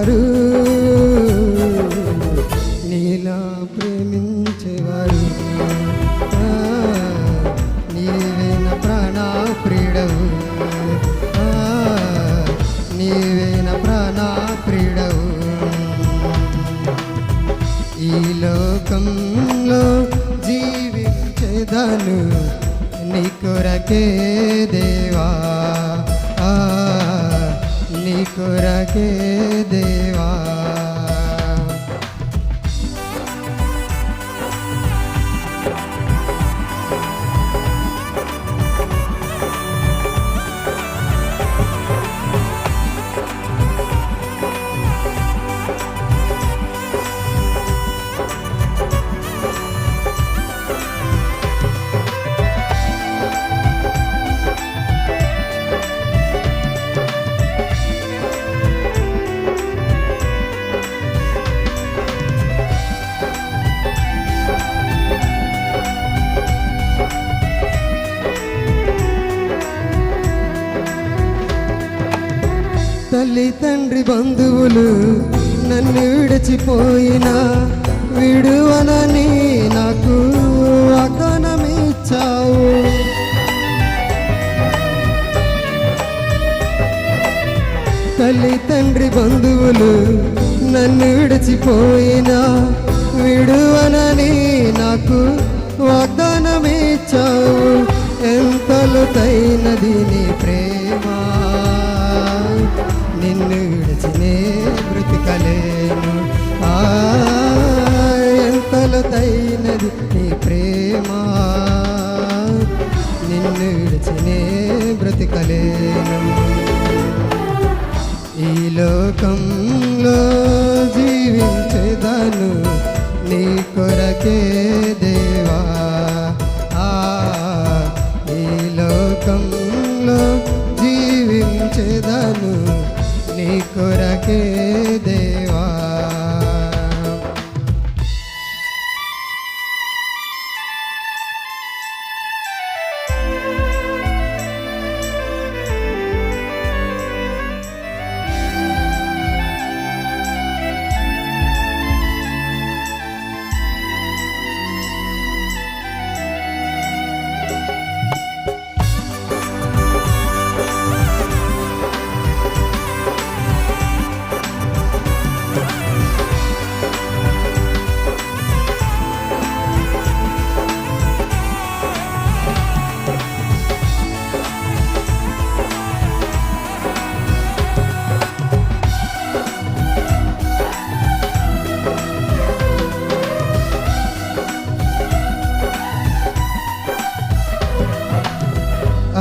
ప్రేమించేవారు నీలా ప్రేమించేవారు. నీవేన నీవే నా ప్రాణ ప్రియుడవు ఆ, నీవే నా ప్రాణ ప్రియుడవు ఈ లోకంలో జీవించేదను నీ కొరకే దేవా. ఆ, నీ కొరకే దేవా తండ్రి బంధువులు నన్ను విడిచిపోయినా విడువనని నాకు వాగ్దానమిచ్చావు తల్లి తండ్రి బంధువులు నన్ను విడిచిపోయినా విడువనని నాకు వాగ్దానమిచ్చావు. ఎంతలు తైనది నీ ప్రేమ విడిచినే బ్రతికలేను. ఈ లోకంలో జీవించేదాను నీ కొరకే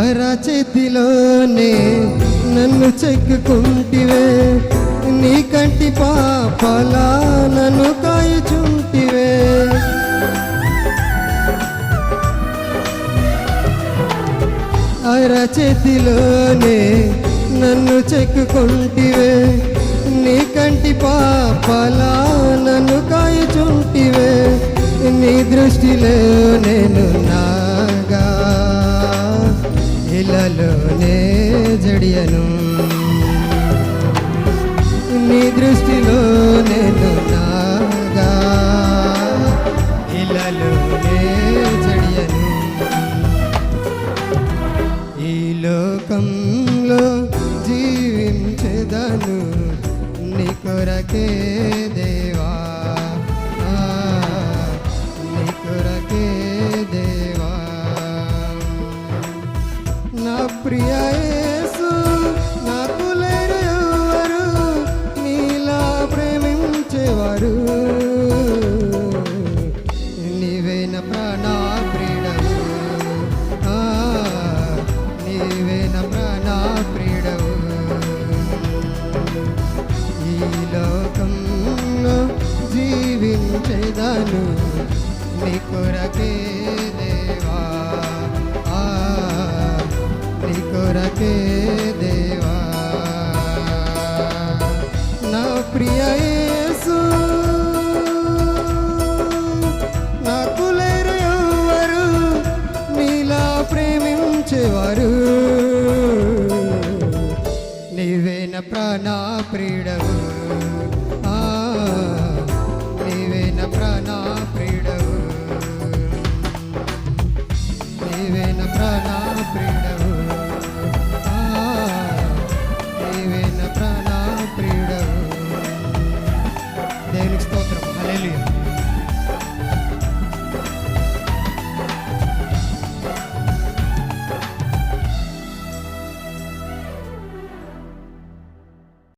అరచేతిలోనే నన్ను చెక్కుకుంటివే నీ కంటి పాపలా నన్ను కాయుచుంటివే. అరచేతిలోనే నన్ను చెక్కుకుంటివే నీ కంటి పాపలా ఇలలోనే జడియను. నీ దృష్టిలో నేను నాగా ఇలలోనే జడియను. ఈ లోకంలో జీవించేదను నీ కొరకే వచ్చేవారు నీవేన ప్రాణ ప్రీడవు నీవేన ప్రాణ ప్రీడవు నీవేన ప్రాణ ప్రీడవు నీవేన ప్రాణ ప్రీడవు దేవునికి స్తోత్రం. హల్లెలూయా.